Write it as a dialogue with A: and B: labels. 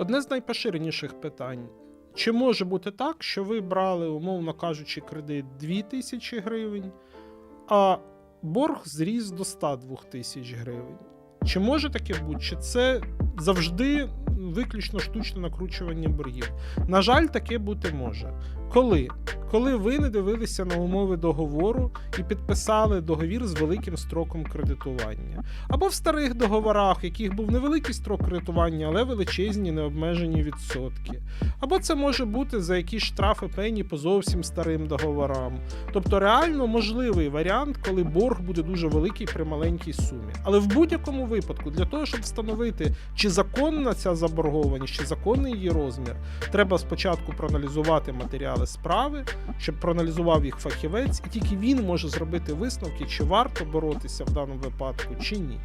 A: Одне з найпоширеніших питань. Чи може бути так, що ви брали, умовно кажучи, кредит 2000 гривень, а борг зріс до 102 тисяч гривень? Чи може таке бути? Чи це завжди виключно штучне накручування боргів? На жаль, таке бути може. Коли? Коли ви не дивилися на умови договору і підписали договір з великим строком кредитування. Або в старих договорах, в яких був невеликий строк кредитування, але величезні необмежені відсотки. Або це може бути за якісь штрафи пені по зовсім старим договорам. Тобто реально можливий варіант, коли борг буде дуже великий при маленькій сумі. Але в будь-якому випадку, для того, щоб встановити, чи законна ця заборгованість, чи законний її розмір, треба спочатку проаналізувати матеріали справи, щоб проаналізував їх фахівець, і тільки він може зробити висновки, чи варто боротися в даному випадку, чи ні.